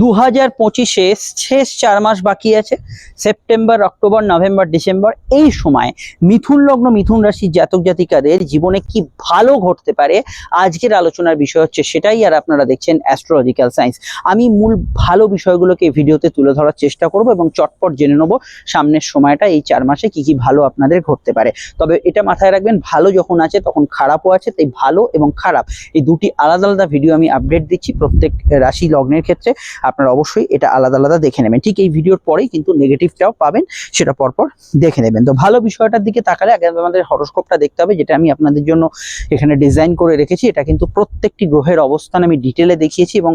দু হাজার পঁচিশে শেষ চার মাস বাকি আছে, সেপ্টেম্বর, অক্টোবর, নভেম্বর, ডিসেম্বর, এই সময় মিথুন লগ্ন, মিথুন রাশির জাতক জাতিকাদের জীবনে কি ভালো ঘটতে পারে? আজকের আলোচনার বিষয় হচ্ছে সেটাই, আর আপনারা দেখছেন অ্যাস্ট্রোলজিক্যাল সায়েন্স আমি মূল ভালো বিষয়গুলোকে ভিডিওতে তুলে ধরার চেষ্টা করব এবং চটপট জেনে নেব সামনের সময়টা, এই চার মাসে কি কি ভালো আপনাদের ঘটতে পারে। তবে এটা মাথায় রাখবেন, ভালো যখন আছে তখন খারাপও আছে, তাই ভালো এবং খারাপ, এই দুটি আলাদা আলাদা ভিডিও আমি আপডেট দিচ্ছি প্রত্যেক রাশি লগ্নের ক্ষেত্রে। আপনারা অবশ্যই এটা আলাদা আলাদা দেখে নেবেন। ঠিক এই ভিডিওর পরেই কিন্তু নেগেটিভটাও পাবেন, সেটা পরপর দেখে নেবেন। তো ভালো বিষয়টার দিকে তাকালে আগে আমাদের হরস্কোপটা দেখতে হবে, যেটা আমি আপনাদের জন্য এখানে ডিজাইন করে রেখেছি। এটা কিন্তু প্রত্যেকটি গ্রহের অবস্থান আমি ডিটেলে দেখিয়েছি এবং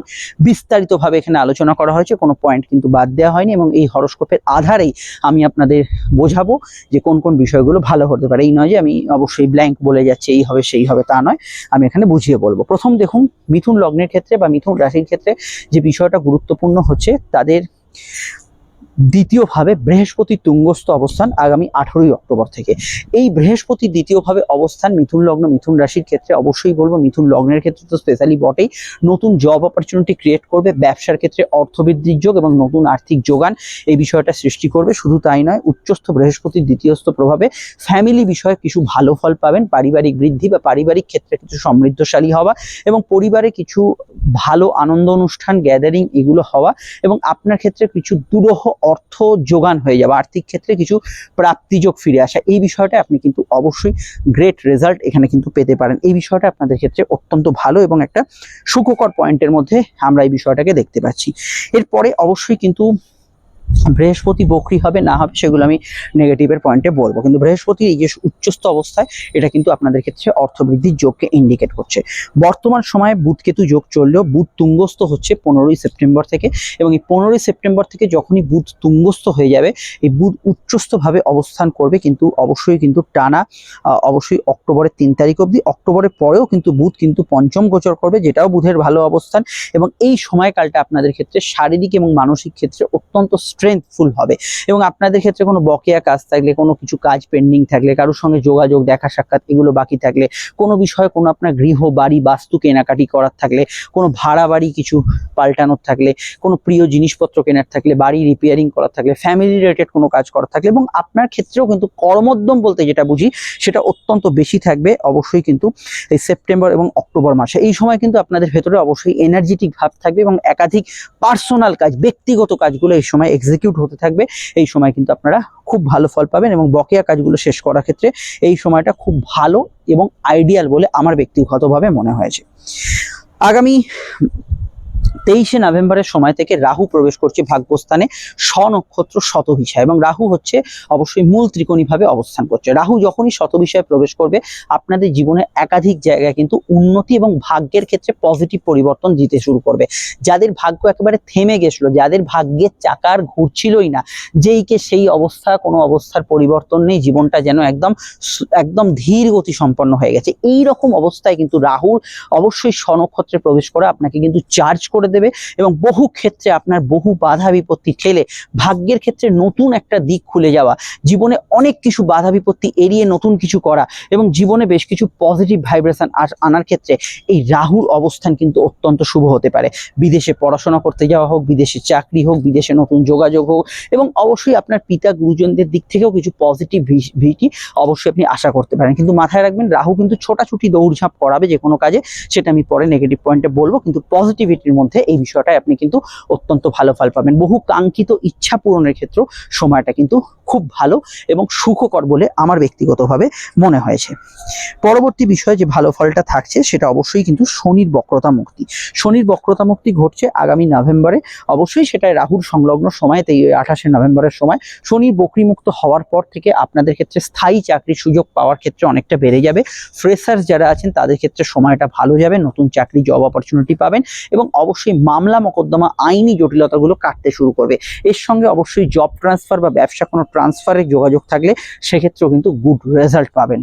বিস্তারিতভাবে এখানে আলোচনা করা হয়েছে, কোনো পয়েন্ট কিন্তু বাদ দেওয়া হয়নি এবং এই হরস্কোপের আধারেই আমি আপনাদের বোঝাবো যে কোন কোন বিষয়গুলো ভালো হতে পারে। এই নয় যে আমি অবশ্যই ব্ল্যাঙ্ক বলে যাচ্ছে, এই হবে, সেই হবে, তা নয়। আমি এখানে বুঝিয়ে বলব। প্রথম দেখুন, মিথুন লগ্নের ক্ষেত্রে বা মিথুন রাশির ক্ষেত্রে যে বিষয়টা গুরুত্বপূর্ণ হচ্ছে তাদের দ্বিতীয়ভাবে বৃহস্পতি তুঙ্গস্থ অবস্থান আগামী আঠারোই অক্টোবর থেকে। এই বৃহস্পতি দ্বিতীয়ভাবে অবস্থান মিথুন লগ্ন, মিথুন রাশির ক্ষেত্রে অবশ্যই বলব, মিথুন লগ্নের ক্ষেত্রে তো স্পেশালি বটেই। নতুন জব অপরচুনিটি ক্রিয়েট করবে, ব্যবসার ক্ষেত্রে অর্থবৃদ্ধির যোগ এবং নতুন আর্থিক যোগান এই বিষয়টা সৃষ্টি করবে। শুধু তাই নয়, উচ্চস্থ বৃহস্পতির দ্বিতীয়স্থ প্রভাবে ফ্যামিলি বিষয়ে কিছু ভালো ফল পাবেন। পারিবারিক বৃদ্ধি বা পারিবারিক ক্ষেত্রে কিছু সমৃদ্ধশালী হওয়া এবং পরিবারে কিছু ভালো আনন্দ অনুষ্ঠান গ্যাদারিং এগুলো হওয়া এবং আপনার ক্ষেত্রে কিছু দুরহ অর্থ যোগান হয়ে যাবে, আর্থিক ক্ষেত্রে কিছু প্রাপ্তিযোগ ফিরে আসা। এই বিষয়টা আপনি কিন্তু অবশ্যই গ্রেট রেজাল্ট এখানে কিন্তু পেতে পারেন। এই বিষয়টা আপনাদের ক্ষেত্রে অত্যন্ত ভালো এবং একটা সুখকর পয়েন্টের মধ্যে আমরা এই বিষয়টাকে দেখতে পাচ্ছি। এরপরে অবশ্যই কিন্তু বৃহস্পতি বকরি হবে, না হবে সেগুলো আমি নেগেটিভের পয়েন্টে বলব। কিন্তু বৃহস্পতির এই যে উচ্চস্থ অবস্থায়, এটা কিন্তু আপনাদের ক্ষেত্রে অর্থবৃদ্ধির যোগকে ইন্ডিকেট করছে। বর্তমান সময়ে বুধ কেতু যোগ চললেও বুধ তুঙ্গস্থ হচ্ছে পনেরোই সেপ্টেম্বর থেকে এবং এই পনেরোই সেপ্টেম্বর থেকে যখনই বুধ তুঙ্গস্থ হয়ে যাবে, এই বুধ উচ্চস্থভাবে অবস্থান করবে কিন্তু অবশ্যই কিন্তু টানা অবশ্যই অক্টোবরের তিন তারিখ অবধি। অক্টোবরের পরেও কিন্তু বুধ কিন্তু পঞ্চম গোচর করবে, যেটাও বুধের ভালো অবস্থান এবং এই সময়কালটা আপনাদের ক্ষেত্রে শারীরিক এবং মানসিক ক্ষেত্রে অত্যন্ত স্ট্রেংথফুল হবে। এবং আপনাদের ক্ষেত্রে কোনো বকেয়া কাজ থাকলে, কোনো কিছু কাজ পেন্ডিং থাকলে, কারোর সঙ্গে যোগাযোগ, দেখা সাক্ষাৎ এগুলো বাকি থাকলে, কোনো বিষয়ে কোনো আপনার গৃহ বাড়ি, বাস্তু কেনাকাটি করার থাকলে, কোনো ভাড়া বাড়ি কিছু পাল্টানোর থাকলে, কোনো প্রিয় জিনিসপত্র কেনার থাকলে, বাড়ি রিপেয়ারিং করার থাকলে ফ্যামিলি রিলেটেড কোনো কাজ করার থাকলে, এবং আপনার ক্ষেত্রেও কিন্তু কর্মোদ্যম বলতে যেটা বুঝি, সেটা অত্যন্ত বেশি থাকবে, অবশ্যই কিন্তু এই সেপ্টেম্বর এবং অক্টোবর মাসে। এই সময় কিন্তু আপনাদের ভেতরে অবশ্যই এনার্জেটিক ভাব থাকবে এবং একাধিক পার্সোনাল কাজ, ব্যক্তিগত কাজগুলো এই সময় এক্সিকিউট হতে থাকবে, এই সময় কিন্তু আপনারা খুব ভালো ফল পাবেন এবং বকেয়া কাজগুলো শেষ করার ক্ষেত্রে এই সময়টা খুব ভালো এবং আইডিয়াল বলে আমার ব্যক্তিগতভাবে মনে হয়েছে। আগামী তেইশে নভেম্বরের সময় থেকে রাহু প্রবেশ করছে ভাগ্যস্থানে স্বনক্ষত্র শতভিষা এবং রাহু হচ্ছে অবশ্যই মূল ত্রিকোণীভাবে অবস্থান করছে। রাহু যখনই শতভিষায় প্রবেশ করবে, আপনাদের জীবনে একাধিক জায়গায় কিন্তু উন্নতি এবং ভাগ্যের ক্ষেত্রে পজিটিভ পরিবর্তন দিতে শুরু করবে। যাদের ভাগ্য একেবারে থেমে গেছিল, যাদের ভাগ্যের চাকার ঘুরছিলই না, যেইকে সেই অবস্থা, কোনো অবস্থার পরিবর্তন নেই, জীবনটা যেন একদম একদম ধীর গতি সম্পন্ন হয়ে গেছে। এই রকম অবস্থায় কিন্তু রাহুর অবশ্যই স্বনক্ষত্রে প্রবেশ করে, আপনাকে কিন্তু চার্জ করে দেবে এবং বহু ক্ষেত্রে আপনার বহু বাধা বিপত্তি ঠেলে ভাগ্যের ক্ষেত্রে নতুন একটা দিক খুলে যাওয়া, জীবনে অনেক কিছু বাধা বিপত্তি এড়িয়ে নতুন কিছু করা এবং জীবনে বেশ কিছু পজিটিভ ভাইব্রেশন আনার ক্ষেত্রে এই রাহুর অবস্থান কিন্তু অত্যন্ত শুভ হতে পারে। বিদেশে পড়াশোনা করতে যাওয়া হোক, বিদেশে চাকরি হোক, বিদেশে নতুন যোগাযোগ হোক এবং অবশ্যই আপনার পিতা গুরুজনদের দিক থেকেও কিছু পজিটিভ ভিটি অবশ্যই আপনি আশা করতে পারেন। কিন্তু মাথায় রাখবেন, রাহু কিন্তু ছোটাছুটি দৌড়ঝাঁপ করাবে যে কোনো কাজে, সেটা আমি পরে নেগেটিভ পয়েন্টে বলব। কিন্তু পজিটিভিটির মধ্যে এই বিষয়টায় আপনি কিন্তু অত্যন্ত ভালো ফল পাবেন। বহু কাঙ্ক্ষিত ইচ্ছা পূরণের ক্ষেত্রেও সময়টা কিন্তু খুব ভালো এবং সুখকর বলে আমার ব্যক্তিগতভাবে মনে হয়েছে। পরবর্তী বিষয়ে যে ভালো ফলটা থাকছে, সেটা অবশ্যই কিন্তু শনির বক্রতা মুক্তি। শনির বক্রতা মুক্তি ঘটছে আগামী নভেম্বরে। অবশ্যই সেটা রাহুর সংলগ্ন সময় এই আঠাশে নভেম্বরের সময়। শনির বক্রিমুক্ত হওয়ার পর থেকে আপনাদের ক্ষেত্রে স্থায়ী চাকরির সুযোগ পাওয়ার ক্ষেত্রে অনেকটা বেড়ে যাবে। ফ্রেশার্স যারা আছেন, তাদের ক্ষেত্রে সময়টা ভালো যাবে। নতুন চাকরি জব অপরচুনিটি পাবেন এবং অবশ্যই মামলা মোকদ্দমা আইনি জটিলতাগুলো কাটতে শুরু করবে। এর সঙ্গে অবশ্যই জব ট্রান্সফার বা ব্যবসা কোনো ট্রান্সফারের যোগাযোগ থাকলে সেক্ষেত্রেও কিন্তু গুড রেজাল্ট পাবেন।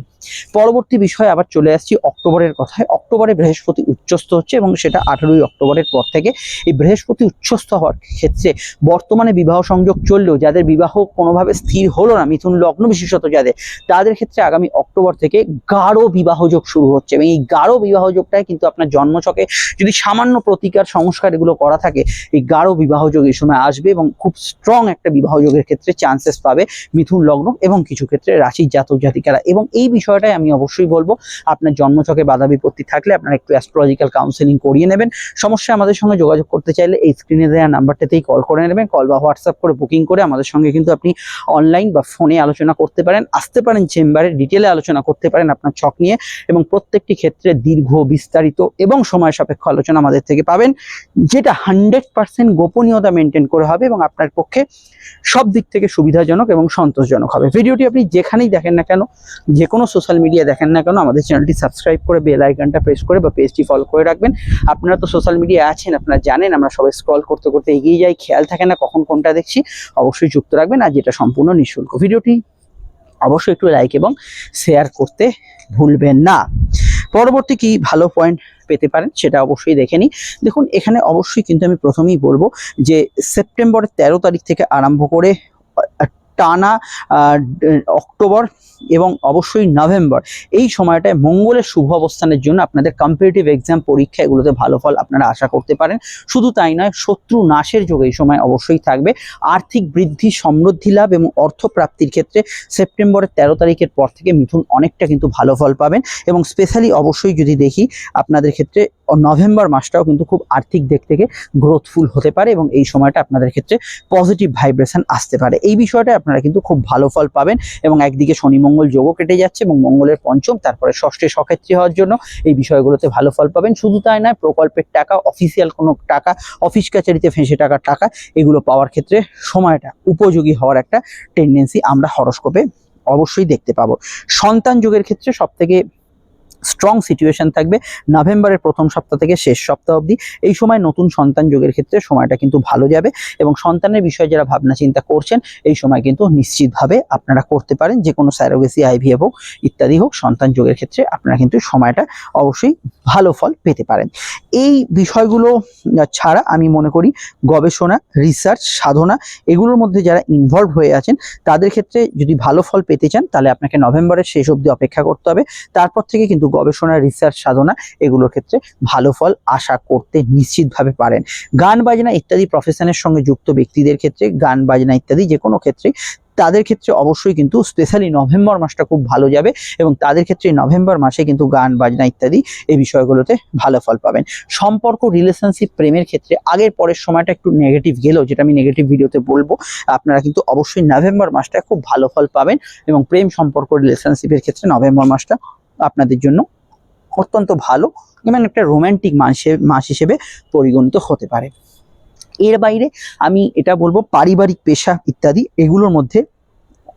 পরবর্তী বিষয়ে আবার চলে আসছি অক্টোবরের কথায়। অক্টোবরে বৃহস্পতি উচ্চস্থ হচ্ছে এবং সেটা আঠারোই অক্টোবরের পর থেকে এই বৃহস্পতি উচ্চস্থ হওয়ার ক্ষেত্রে বর্তমানে বিবাহ সংযোগ চললেও যাদের বিবাহ কোনোভাবে স্থির হলো না, মিথুন লগ্ন বিশেষত যাদের, তাদের ক্ষেত্রে আগামী অক্টোবর থেকে গাঢ় বিবাহযোগ শুরু হচ্ছে। এবং এই গাঢ় বিবাহযোগটাই কিন্তু আপনার জন্মছকে যদি সামান্য প্রতিকার সঙ্গ সংস্কার এগুলো করা থাকে, এই গাঢ় বিবাহ যোগ এই সময় আসবে এবং খুব স্ট্রং একটা বিবাহ যোগের ক্ষেত্রে চান্সেস পাবে মিথুন লগ্ন এবং কিছু ক্ষেত্রে রাশির জাতক জাতিকারা। এবং এই বিষয়টাই আমি অবশ্যই বলব, আপনার জন্মছকে বাধা বিপত্তি থাকলে আপনারা একটু অ্যাস্ট্রোলজিক্যাল কাউন্সেলিং করিয়ে নেবেন। সমস্যা আমাদের সঙ্গে যোগাযোগ করতে চাইলে এই স্ক্রিনে দেওয়া নাম্বারটাতেই কল করে নেবেন কল বা হোয়াটসঅ্যাপ করে বুকিং করে আমাদের সঙ্গে কিন্তু আপনি অনলাইন বা ফোনে আলোচনা করতে পারেন। আসতে পারেন চেম্বারে ডিটেলে আলোচনা করতে পারেন আপনার ছক নিয়ে এবং প্রত্যেকটি ক্ষেত্রে দীর্ঘ বিস্তারিত এবং সময় সাপেক্ষ আলোচনা আমাদের থেকে পাবেন। যেটা হান্ড্রেড পার্সেন্ট গোপনীয়তা মেনটেন করে হবে এবং আপনার পক্ষে সব দিক থেকে সুবিধাজনক এবং সন্তোষজনক হবে। ভিডিওটি আপনি যেখানেই দেখেন না কেন যে কোনো সোশ্যাল মিডিয়া দেখেন না কেন, আমাদের চ্যানেলটি সাবস্ক্রাইব করে বেল আইকনটা প্রেস করে বা পেজটি ফলো করে রাখবেন। আপনারা তো সোশ্যাল মিডিয়া আছেন, আপনারা জানেন, আমরা সবাই স্ক্রল করতে করতে এগিয়ে যাই, খেয়াল থাকে না কখন কোনটা দেখছি, অবশ্যই যুক্ত রাখবেন আর যেটা সম্পূর্ণ নিঃশুল্ক। ভিডিওটি অবশ্যই একটু লাইক এবং শেয়ার করতে ভুলবেন না। পরবর্তী কি ভালো পয়েন্ট পেতে পারেন, সেটা অবশ্যই দেখে নিই দেখুন, এখানে অবশ্যই কিন্তু আমি প্রথমেই বলব যে সেপ্টেম্বরের তেরো তারিখ থেকে আরম্ভ করে টানা অক্টোবর এবং অবশ্যই নভেম্বর। এই সময়টায় মঙ্গলের শুভ অবস্থানের জন্য আপনাদের কম্পিটিটিভ এক্সাম পরীক্ষা এগুলোতে ভালো ফল আপনারা আশা করতে পারেন। শুধু তাই নয়, শত্রু নাশের যোগ এই সময় অবশ্যই থাকবে। আর্থিক বৃদ্ধি, সমৃদ্ধি লাভ এবং অর্থপ্রাপ্তির ক্ষেত্রে সেপ্টেম্বরের তেরো তারিখের পর থেকে মিথুন অনেকটা কিন্তু ভালো ফল পাবেন। এবং স্পেশালি অবশ্যই যদি দেখি, আপনাদের ক্ষেত্রে নভেম্বর মাসটাও কিন্তু খুব আর্থিক দিক থেকে গ্রোথফুল হতে পারে এবং এই সময়টা আপনাদের ক্ষেত্রে পজিটিভ ভাইব্রেশন আসতে পারে। এই বিষয়টা আপনারা কিন্তু খুব ভালো ফল পাবেন এবং একদিকে শনি মঙ্গল যোগও কেটে যাচ্ছে এবং মঙ্গলের পঞ্চম, তারপরে ষষ্ঠে সক্ষেত্রী হওয়ার জন্য এই বিষয়গুলোতে ভালো ফল পাবেন। শুধু তাই নয়, প্রকল্পের টাকা অফিসিয়াল কোনো টাকা অফিস কাচারিতে ফেঁসে টাকার টাকা, এগুলো পাওয়ার ক্ষেত্রে সময়টা উপযোগী হওয়ার একটা টেন্ডেন্সি আমরা হরস্কোপে অবশ্যই দেখতে পাবো। সন্তান যোগের ক্ষেত্রে সব থেকে স্ট্রং সিচুয়েশন থাকবে। নভেম্বরের প্রথম সপ্তাহ থেকে শেষ সপ্তাহ অবধি। এই সময় নতুন সন্তান যোগের ক্ষেত্রে সময়টা কিন্তু ভালো যাবে এবং সন্তানের বিষয়ে যারা ভাবনা চিন্তা করছেন, এই সময় কিন্তু নিশ্চিতভাবে আপনারা করতে পারেন। যে কোনো স্যারোগেসি আইভিএফ হোক, ইত্যাদি হোক, সন্তান যোগের ক্ষেত্রে আপনারা কিন্তু সময়টা অবশ্যই ভালো ফল পেতে পারেন। এই বিষয়গুলো ছাড়া আমি মনে করি গবেষণা রিসার্চ সাধনা এগুলোর মধ্যে যারা ইনভলভ হয়ে আছেন, তাদের ক্ষেত্রে যদি ভালো ফল পেতে চান, তাহলে আপনাকে নভেম্বরের শেষ অবধি অপেক্ষা করতে হবে। তারপর থেকে কিন্তু গবেষণা রিসার্চ সাধনা এগুলোর ক্ষেত্রে ভালো ফল আশা করতে নিশ্চিতভাবে পারেন। গান, বাজনা ইত্যাদি প্রফেশনের সঙ্গে যুক্ত ব্যক্তিদের ক্ষেত্রে গান, বাজনা ইত্যাদি যে কোনো ক্ষেত্রে তাদের ক্ষেত্রে অবশ্যই কিন্তু স্পেশালি নভেম্বর মাসটা খুব ভালো যাবে এবং তাদের ক্ষেত্রে নভেম্বর মাসে কিন্তু গান, বাজনা ইত্যাদি এই বিষয়গুলোতে ভালো ফল পাবেন। সম্পর্ক রিলেশনশিপ প্রেমের ক্ষেত্রে আগের পরের সময়টা একটু নেগেটিভ গেলেও, যেটা আমি নেগেটিভ ভিডিওতে বলব, আপনারা কিন্তু অবশ্যই নভেম্বর মাসটা খুব ভালো ফল পাবেন এবং প্রেম, সম্পর্ক রিলেশনশিপের ক্ষেত্রে নভেম্বর মাসটা আপনাদের জন্য অত্যন্ত ভালো এবং একটা রোম্যান্টিক মাসে মাস হিসেবে পরিগণিত হতে পারে। এর বাইরে আমি এটা বলব পারিবারিক পেশা ইত্যাদি, এগুলোর মধ্যে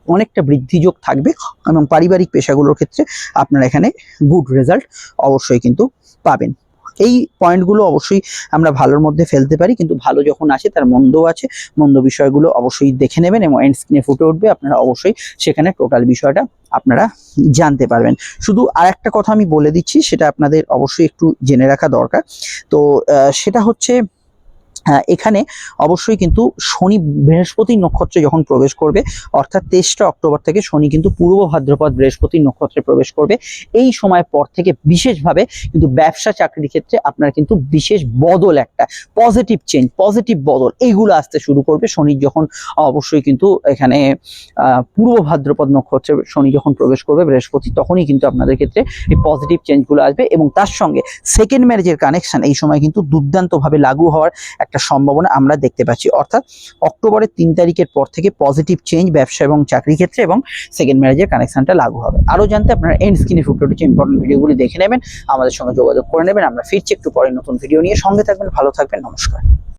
অনেকটা বৃদ্ধিযোগ থাকবে এবং পারিবারিক পেশাগুলোর ক্ষেত্রে আপনারা এখানে গুড রেজাল্ট অবশ্যই কিন্তু পাবেন। এই পয়েন্টগুলো অবশ্যই আমরা ভালোর মধ্যে ফেলতে পারি। কিন্তু ভালো যখন আছে তার মন্দও আছে। মন্দ বিষয়গুলো অবশ্যই দেখে নেবেন এবং এন্ড স্ক্রিনে ফুটে উঠবে। আপনারা অবশ্যই সেখানে টোটাল বিষয়টা আপনারা জানতে পারবেন। শুধু আর একটা কথা আমি বলে দিচ্ছি, সেটা আপনাদের অবশ্যই একটু জেনে রাখা দরকার। তো সেটা হচ্ছে এখানে অবশ্যই কিন্তু শনি বৃহস্পতি নক্ষত্রে যখন প্রবেশ করবে, অর্থাৎ তেইশটা অক্টোবর থেকে শনি কিন্তু পূর্ব ভাদ্রপদ বৃহস্পতি নক্ষত্রে প্রবেশ করবে। এই সময় পর থেকে বিশেষভাবে কিন্তু ব্যবসা চাকরির ক্ষেত্রে আপনার কিন্তু বিশেষ বদল একটা পজিটিভ চেঞ্জ পজিটিভ বদল এইগুলো আসতে শুরু করবে। শনি যখন অবশ্যই কিন্তু এখানে পূর্ব ভাদ্রপদ নক্ষত্রে শনি যখন প্রবেশ করবে, বৃহস্পতি তখনই কিন্তু আপনাদের ক্ষেত্রে এই পজিটিভ চেঞ্জগুলো আসবে এবং তার সঙ্গে সেকেন্ড ম্যারেজের কানেকশন এই সময় কিন্তু দুর্দান্তভাবে লাগু হওয়ার একটা সম্ভাবনা আমরা দেখতে পাচ্ছি। অর্থাৎ অক্টোবরের তিন তারিখের পর থেকে পজিটিভ চেঞ্জ ব্যবসা এবং চাকরি ক্ষেত্রে এবং সেকেন্ড ম্যারেজের কানেকশনটা লাগু হবে। আরও জানতে আপনারা এন্ড স্ক্রিনে ফুটে উঠেছে ইম্পর্টেন্ট ভিডিওগুলি দেখে নেবেন, আমাদের সঙ্গে যোগাযোগ করে নেবেন। আমরা ফিরছি একটু পরে নতুন ভিডিও নিয়ে। সঙ্গে থাকবেন, ভালো থাকবেন, নমস্কার।